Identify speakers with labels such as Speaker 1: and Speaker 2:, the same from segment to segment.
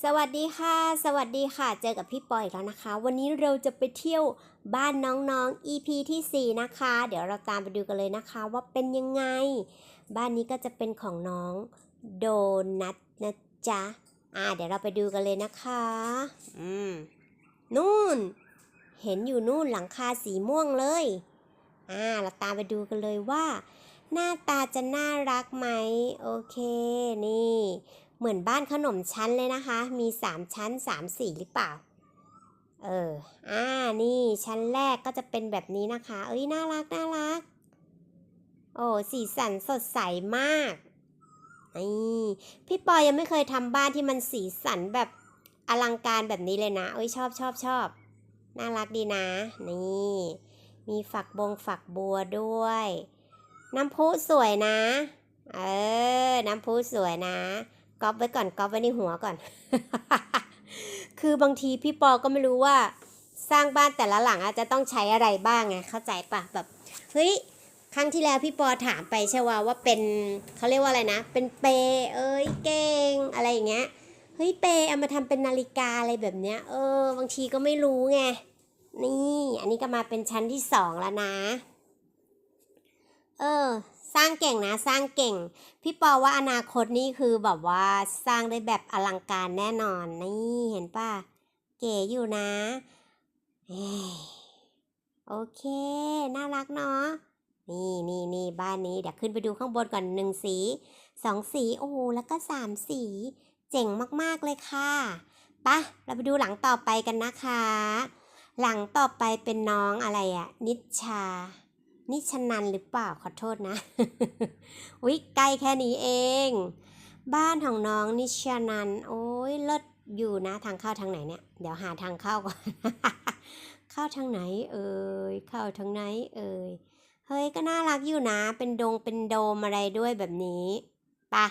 Speaker 1: สวัสดีค่ะ สวัสดีค่ะ เจอกับพี่ปอยอีกแล้วนะคะ วันนี้เราจะไปเที่ยวบ้านน้องๆ EP ที่ 4 นะคะ เดี๋ยวเราตามไปดูกันเลยนะคะ ว่าเป็นยังไง บ้านนี้ก็จะเป็นของน้องโดนัทนะจ๊ะ อ่า เดี๋ยวเราไปดูกันเลยนะคะ อืม นู่น เห็นอยู่นู่นหลังคาสีม่วงเลย อ่า เราตามไปดูกันเลยว่า หน้าตาจะน่ารักไหม โอเค นี่ เหมือนบ้านขนมชั้นเลยนะคะ มีสามชั้นสามสีหรือเปล่า เออ อ่า นี่ชั้นแรกก็จะเป็นแบบนี้นะคะ เอ้ย น่ารัก น่ารัก โอ้ สีสันสดใสมากนี่พี่ปอยยังไม่เคยทำบ้านที่มันสีสันแบบอลังการแบบนี้เลยนะ เอ้ย ชอบชอบชอบ น่ารักดีนะ นี่ มีฝักบงฝักบัวด้วย น้ำพุสวยนะ เออ น้ำพุสวยนะ ก๊อปไว้ก่อนก๊อปไว้ในหัวก่อน คือบางทีพี่ปอก็ไม่รู้ว่า สร้างบ้านแต่ละหลังอาจจะต้องใช้อะไรบ้างไงเข้าใจปะแบบเฮ้ยครั้งที่แล้วพี่ปอถามไปใช่ว่าว่าเป็นเขาเรียกว่าอะไรนะ เป็นเปร์เอ้ยเก่งอะไรอย่างเงี้ยเฮ้ยเปร์เอามาทำเป็นนาฬิกาอะไรแบบเนี้ย เออ บางทีก็ไม่รู้ไงนี่ อันนี้ก็มาเป็นชั้นที่สองแล้วนะ เออ สร้างเก่งนะสร้างเก่ง พี่ปอว่าอนาคตนี่คือแบบว่าสร้างได้แบบอลังการแน่นอนนี่เห็นป่ะ เก๋อยู่นะโอเค น่ารักเนาะนี่นี่นี่บ้านนี้เดี๋ยวขึ้นไปดูข้างบนก่อนหนึ่งสีสองสีโอ้โหแล้วก็สามสี เจ๋งมากๆเลยค่ะปะเราไปดูหลังต่อไปกันนะคะ หลังต่อไปเป็นน้องอะไรอะนิชชา นิชนันหรือเปล่าขอโทษนะวิใกลแค่นี้เอง บ้านของน้องนิชนัน โอ้ยเลิศอยู่นะทางเข้าทางไหนเนี่ย เดี๋ยวหาทางเข้าก่อน เข้าทางไหน เอ่ยเข้าทางไหน เอ่ยเฮ้ยก็น่ารักอยู่นะ เป็นดงเป็นโดมอะไรด้วยแบบนี้ปะ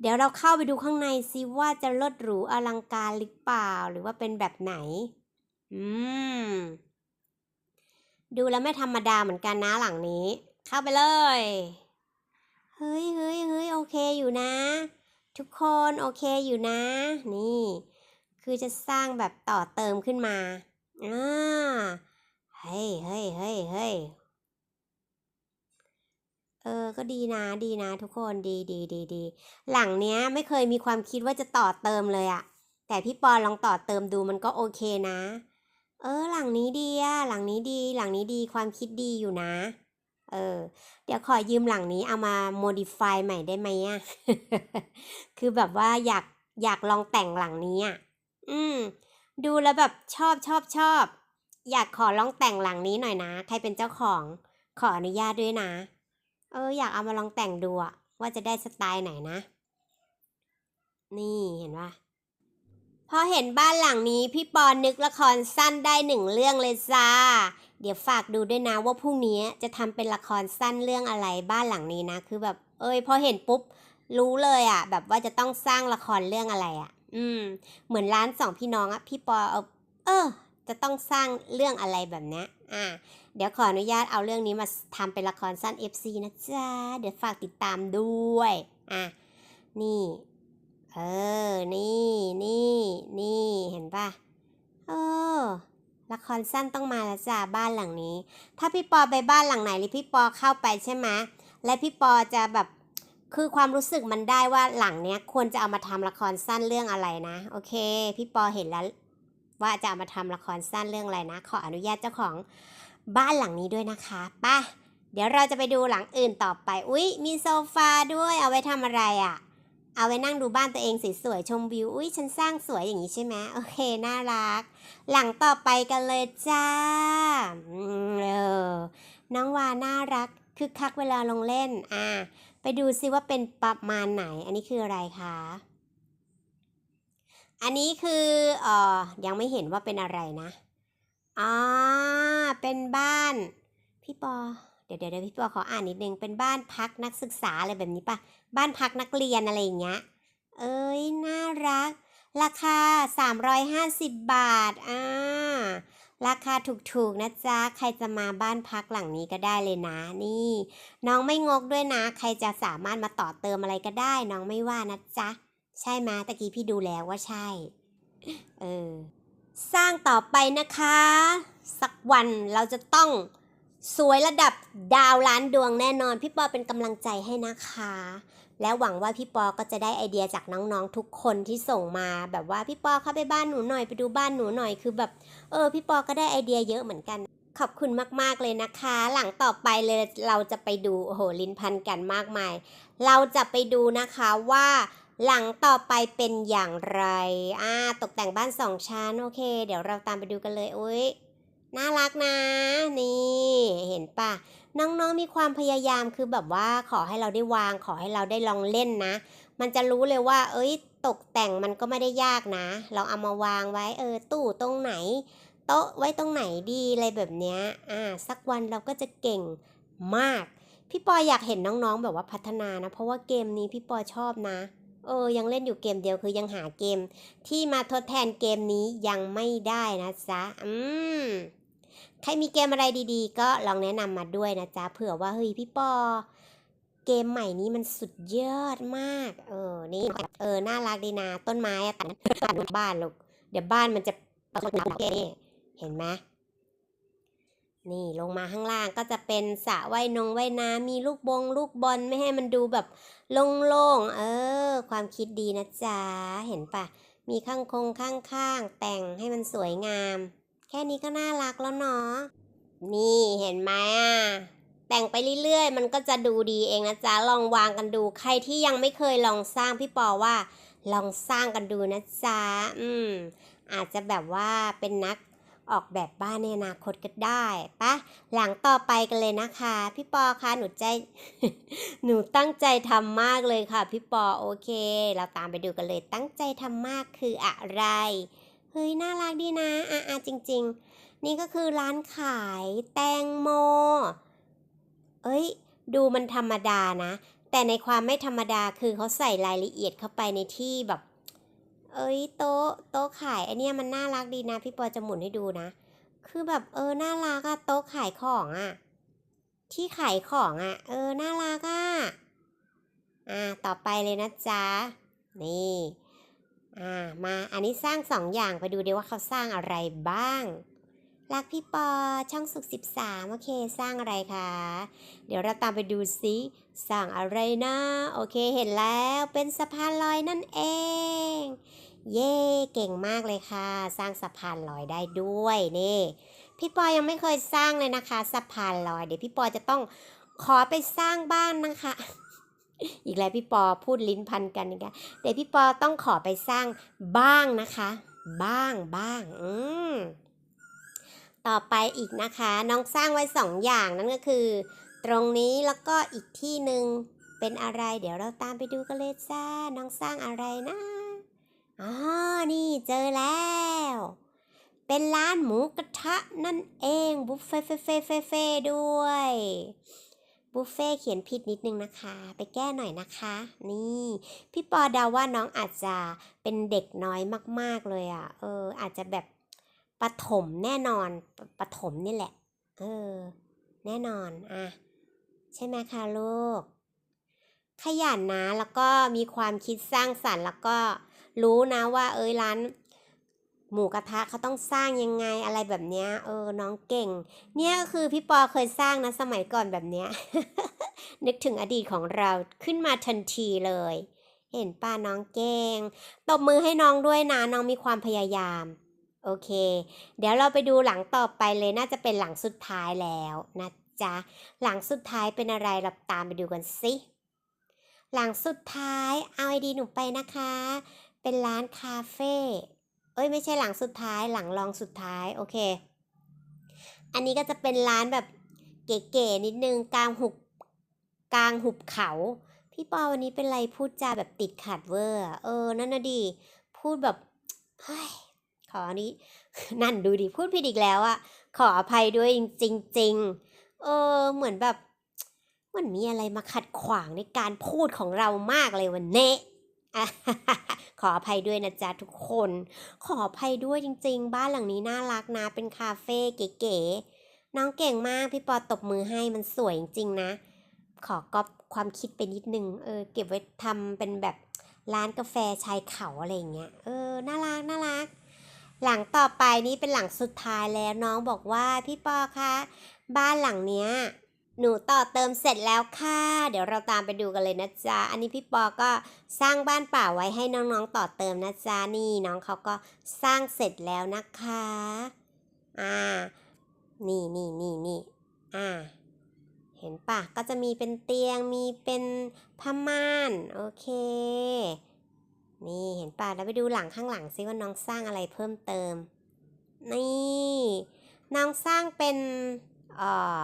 Speaker 1: เดี๋ยวเราเข้าไปดูข้างในซิว่าจะเลิศหรูอลังการหรือเปล่าหรือว่าเป็นแบบไหน อืม ดูแล้วไม่ธรรมดาเหมือนกันนะหลังนี้ เข้าไปเลย เฮ้ยเฮ้ยเฮ้ยโอเคอยู่นะ ทุกคนโอเคอยู่นะ นี่ คือจะสร้างแบบต่อเติมขึ้นมาอ่าเฮ้ยเฮ้ยเฮ้ยเฮ้ยเออ ก็ดีนะ ดีนะ ทุกคน ดีดีดีดี หลังเนี้ยไม่เคยมีความคิดว่าจะต่อเติมเลยอะแต่พี่ปอลองต่อเติมดูมันก็โอเคนะ เออ หลังนี้ดีอะหลังนี้ดี หลังนี้ดีความคิดดีอยู่นะ เออ เดี๋ยวขอยืมหลังนี้เอามา modify ใหม่ได้ไหมอะคือแบบว่าอยากอยากลองแต่งหลังนี้อะอืม ดูแล้วแบบชอบชอบชอบ อยากขอลองแต่งหลังนี้หน่อยนะ ใครเป็นเจ้าของ ขออนุญาตด้วยนะ เออ อยากเอามาลองแต่งดูอะว่าจะได้สไตล์ไหนนะ นี่เห็นปะ พอเห็นบ้านหลังนี้พี่ปอนนึกละครสั้นได้หนึ่งเรื่องเลยจ้า เดี๋ยวฝากดูด้วยนะว่าพรุ่งนี้จะทำเป็นละครสั้นเรื่องอะไรบ้านหลังนี้นะ คือแบบ เอ้ยพอเห็นปุ๊บ รู้เลยอะ่ะ แบบว่าจะต้องสร้างละครเรื่องอะไรอะ่ะ อืม เหมือนร้านสองพี่น้องอะ่ะพี่ปอเอาเออ จะต้องสร้างเรื่องอะไรแบบเนี้ยอ่าเดี๋ยวขออนุญาตเอาเรื่องนี้มาทำเป็นละครสั้น FC นะจ๊ะเดี๋ยวฝากติดตามด้วยอะนี่ เออ นี่นี่นี่เห็นปะเออละครสั้นต้องมาแล้วจ้าบ้านหลังนี้ ถ้าพี่ปอไปบ้านหลังไหนหรือพี่ปอเข้าไปใช่ไหมและพี่ปอจะแบบคือความรู้สึกมันได้ว่าหลังเนี้ยควรจะเอามาทำละครสั้นเรื่องอะไรนะ โอเค พี่ปอเห็นแล้วว่าจะเอามาทำละครสั้นเรื่องอะไรนะ ขออนุญาตเจ้าของบ้านหลังนี้ด้วยนะคะป่ะเดี๋ยวเราจะไปดูหลังอื่นต่อไป อุ๊ย มีโซฟาด้วยเอาไว้ทำอะไรอะ่ะ เอาไว้นั่งดูบ้านตัวเองสวยๆชมวิว อุ้ยฉันสร้างสวยอย่างนี้ใช่ไหมโอเค น่ารัก หลังต่อไปกันเลยจ้าเออน้องวาน่ารักคึกคักเวลาลงเล่น อ่า ไปดูซิว่าเป็นประมาณไหน อันนี้คืออะไรคะ อันนี้คือเอ่อยังไม่เห็นว่าเป็นอะไรนะอ่าเป็นบ้าน พี่ปอ เดี๋ยวเดี๋ยวเดี๋ยวพี่ปอขออ่านนิดนึง เป็นบ้านพักนักศึกษาอะไรแบบนี้ปะ บ้านพักนักเรียนอะไรอย่างเงี้ย เอ้ย น่ารัก ราคา 350 บาท อ่า ราคาถูกๆนะจ๊ะ ใครจะมาบ้านพักหลังนี้ก็ได้เลยนะ นี่ น้องไม่งกด้วยนะ ใครจะสามารถมาต่อเติมอะไรก็ได้ น้องไม่ว่านะจ๊ะ ใช่ไหมตะกี้พี่ดูแล้วว่าใช่ เออ สร้างต่อไปนะคะ สักวันเราจะต้อง สวยระดับดาวล้านดวงแน่นอน พี่ปอเป็นกำลังใจให้นะคะ และหวังว่าพี่ปอก็จะได้ไอเดียจากน้องๆทุกคนที่ส่งมาแบบว่าพี่ปอเข้าไปบ้านหนูหน่อยไปดูบ้านหนูหน่อยคือแบบ เออ พี่ปอก็ได้ไอเดียเยอะเหมือนกัน ขอบคุณมากๆเลยนะคะ หลังต่อไปเลยเราจะไปดูโอ้โหลินพันกันมากมาย เราจะไปดูนะคะว่าหลังต่อไปเป็นอย่างไรอ่าตกแต่งบ้านสองชั้นโอเค เดี๋ยวเราตามไปดูกันเลยโอ้ย น่ารักนะ นี่เห็นปะน้องๆมีความพยายามคือแบบว่าขอให้เราได้วาง ขอให้เราได้ลองเล่นนะ มันจะรู้เลยว่า เอ้ย ตกแต่งมันก็ไม่ได้ยากนะ เราเอามาวางไว้ เออ ตู้ตรงไหน โต๊ะไว้ตรงไหนดีอะไรแบบเนี้ยอ่าสักวันเราก็จะเก่งมาก พี่ปออยากเห็นน้องๆแบบว่าพัฒนานะ เพราะว่าเกมนี้พี่ปอชอบนะเออ ยังเล่นอยู่เกมเดียวคือยังหาเกม ที่มาทดแทนเกมนี้ยังไม่ได้นะจ๊ะ อืม ใครมีเกมอะไรดีๆ ก็ลองแนะนำมาด้วยนะจ๊ะเผื่อว่าเฮ้ยพี่ปอ เกมใหม่นี้มันสุดยอดมาก เออนี่เออน่ารักดีนะต้นไม้อะตัดตัดบ้านลูกเดี๋ยวบ้านมันจะตกหนักเนี่เห็นไหมนี่ลงมาข้างล่างก็จะเป็นสระว่ายนงว่ายน้ำมีลูกบง ลูกบอลไม่ให้มันดูแบบโล่งๆเออ ความคิดดีนะจ๊ะ เห็นปะมีข้างคงข้างๆ แต่งให้มันสวยงาม แค่นี้ก็น่ารักแล้วเนาะ นี่เห็นไหมอะ แต่งไปเรื่อยๆ มันก็จะดูดีเองนะจ๊ะ ลองวางกันดู ใครที่ยังไม่เคยลองสร้างพี่ปอว่า ลองสร้างกันดูนะจ๊ะ อืม อาจจะแบบว่าเป็นนักออกแบบบ้านในอนาคตก็ได้ปะหลังต่อไปกันเลยนะคะ พี่ปอคะหนูใจ หนูตั้งใจทำมากเลยค่ะ พี่ปอโอเค เราตามไปดูกันเลยตั้งใจทำมากคืออะไร เฮ้ยน่ารักดีนะอะอะจริง ๆ นี่ก็คือร้านขายแตงโม เอ้ย ดูมันธรรมดานะ แต่ในความไม่ธรรมดาคือเขาใส่รายละเอียดเข้าไปในที่แบบ เอ้ยโต๊ะโต๊ะขายไอเนี้ยมันน่ารักดีนะ พี่ปอจะหมุนให้ดูนะ คือแบบเออน่ารักอะโต๊ะขายของอะที่ขายของอะเออน่ารักอะอ่าต่อไปเลยนะจ๊ะนี่ อ่ามาอันนี้สร้างสองอย่างไปดูดีว่าเขาสร้างอะไรบ้าง รักพี่ปอช่องสุข 13 โอเค สร้างอะไรคะ เดี๋ยวเราตามไปดูซิสร้างอะไรนะ โอเคเห็นแล้วเป็นสะพานลอยนั่นเอง เย่เก่งมากเลยค่ะ สร้างสะพานลอยได้ด้วยนี่พี่ปอยังไม่เคยสร้างเลยนะคะ สะพานลอยเดี๋ยวพี่ปอจะต้องขอไปสร้างบ้านนะคะ อีกแล้วพี่ปอพูดลิ้นพันกันนะคะเดี๋ยวพี่ปอต้องขอไปสร้างบ้างนะคะ บ้างบ้าง อืมต่อไปอีกนะคะ น้องสร้างไว้สองอย่างนั่นก็คือ ตรงนี้แล้วก็อีกที่หนึ่งเป็นอะไรเดี๋ยวเราตามไปดูกันเลยจ้าน้องสร้างอะไรนะอ๋อนี่เจอแล้ว เป็นร้านหมูกระทะนั่นเองบุฟเฟ่เฟ่เฟ่เฟ่เฟ่ด้วย บุฟเฟ่เขียนผิดนิดนึงนะคะ ไปแก้หน่อยนะคะ นี่ พี่ปอเดาว่าน้องอาจจะเป็นเด็กน้อยมาก ๆ เลยอะ เออ อาจจะแบบปฐมแน่นอนปปฐมนี่แหละ เออ แน่นอน อะ ใช่ไหมคะลูก ขยันนะ แล้วก็มีความคิดสร้างสรรค์ แล้วก็รู้นะว่า เอ้ยร้าน หมูกระทะเขาต้องสร้างยังไงอะไรแบบเนี้ยเออน้องเก่ง เนี่ยก็คือพี่ปอเคยสร้างนะสมัยก่อนแบบเนี้ย นึกถึงอดีตของเราขึ้นมาทันทีเลย เห็นป้าน้องเก่งตบมือให้น้องด้วยนะน้องมีความพยายาม โอเค เดี๋ยวเราไปดูหลังต่อไปเลยน่าจะเป็นหลังสุดท้ายแล้วนะจ๊ะหลังสุดท้ายเป็นอะไรเราตามไปดูกันสิหลังสุดท้ายเอาไอดีหนูไปนะคะ เป็นร้านคาเฟ่ เอ้ยไม่ใช่หลังสุดท้ายหลังรองสุดท้ายโอเค อันนี้ก็จะเป็นร้านแบบเก๋ๆนิดนึงกลางหุบกลางหุบเขา พี่ปอวันนี้เป็นไรพูดจาแบบติดขัดเวอร์อเออนั่นนะดีพูดแบบเฮ้ยขออันนี้นั่นดูดิพูดผิดอีกแล้วอะขออภัยด้วยจริง ๆ เออเหมือนแบบมันมีอะไรมาขัดขวางในการพูดของเรามากเลยวันนี้อะ ขออภัยด้วยนะจ๊ะทุกคน ขออภัยด้วยจริง ๆ บ้านหลังนี้น่ารักนะเป็นคาเฟ่เก๋ๆน้องเก่งมากพี่ปอตบมือให้มันสวยจริงๆนะ ขอก๊อปความคิดไปนิดนึงเออเก็บไว้ทำเป็นแบบร้านกาแฟชายเขาอะไรอย่างเงี้ยเออน่ารักน่ารัก หลังต่อไปนี้เป็นหลังสุดท้ายแล้วน้องบอกว่าพี่ปอคะบ้านหลังเนี้ย หนูต่อเติมเสร็จแล้วค่ะ เดี๋ยวเราตามไปดูกันเลยนะจ๊ะ อันนี้พี่ปอก็สร้างบ้านป่าไว้ให้น้องๆต่อเติมนะจ๊ะ นี่น้องเขาก็สร้างเสร็จแล้วนะคะ อ่า นี่นี่นี่นี่อ่า เห็นปะก็จะมีเป็นเตียง มีเป็นผ้าม่าน โอเค นี่เห็นปะแล้วไปดูหลังข้างหลังซิว่าน้องสร้างอะไรเพิ่มเติม นี่ น้องสร้างเป็น เอ่อ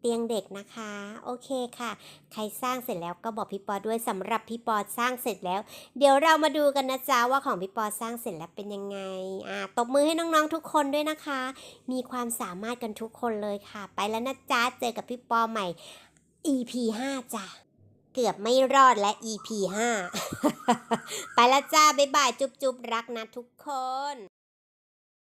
Speaker 1: เตียงเด็กนะคะ โอเคค่ะ ใครสร้างเสร็จแล้วก็บอกพี่ปอด้วยสำหรับพี่ปอสร้างเสร็จแล้ว เดี๋ยวเรามาดูกันนะจ๊ะว่าของพี่ปอสร้างเสร็จแล้วเป็นยังไงอ่าตบมือให้น้องๆทุกคนด้วยนะคะ มีความสามารถกันทุกคนเลยค่ะ ไปแล้วนะจ๊ะเจอกับพี่ปอใหม่ EP 5จ้ะเกือบไม่รอดและ EP 5 ไปแล้วจ้าบ๊ายบายจุ๊บๆรักนะทุกคน